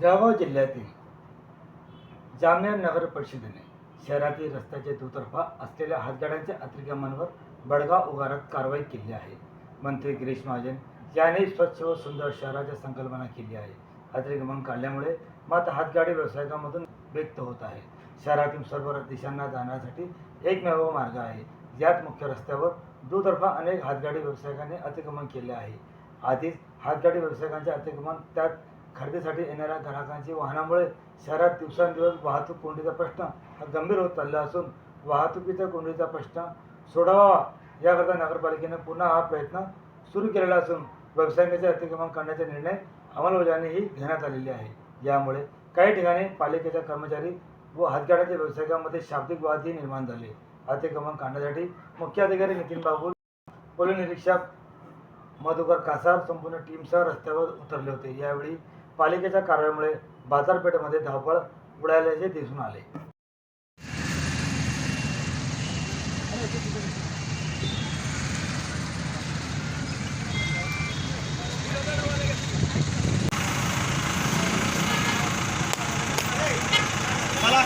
जळगाव जिल्ह्यातील जामनेर नगर परिषदेने शहरातील रस्त्याचे दुतर्फा असलेल्या हातगाड्यांच्या अतिक्रमणावर बडगाव उगारात कारवाई केली आहे. मंत्री गिरीश महाजन यांनी स्वच्छ व सुंदर शहराची संकल्पना केली आहे. अतिक्रमण काढल्यामुळे मात्र हातगाडी व्यावसायिकांमधून व्यक्त होत आहे. शहरातील सर्व दिशांना जाण्यासाठी एकमेव मार्ग आहे. यात मुख्य रस्त्यावर दुतर्फा अनेक हातगाडी व्यावसायिकांनी अतिक्रमण केले आहे. आधीच हातगाडी व्यावसायिकांचे अतिक्रमण त्यात खरेदीसाठी येणाऱ्या ग्राहकांची वाहनामुळे शहरात दिवसेंदिवस वाहतूक कोंडीचा प्रश्न हा गंभीर होत चालला असून वाहतुकीच्या कोंडीचा प्रश्न सोडवावा याकरता नगरपालिकेने पुन्हा हा प्रयत्न सुरू केलेला असून व्यवसायांचे अतिक्रमण करण्याचा निर्णय अंमलबजावणीही घेण्यात आलेली आहे. यामुळे काही ठिकाणी पालिकेच्या कर्मचारी व हातगाड्याच्या व्यावसायिकांमध्ये शाब्दिक वादही निर्माण झाले. अतिक्रमण काढण्यासाठी मुख्य अधिकारी नितीन बाबू पोलीस निरीक्षक मधुकर कासार संपूर्ण टीमसह रस्त्यावर उतरले होते. यावेळी पालिकेच्या कारवाईमुळे बाजारपेठेमध्ये धावपळ उडाल्याचे दिसून आले. मला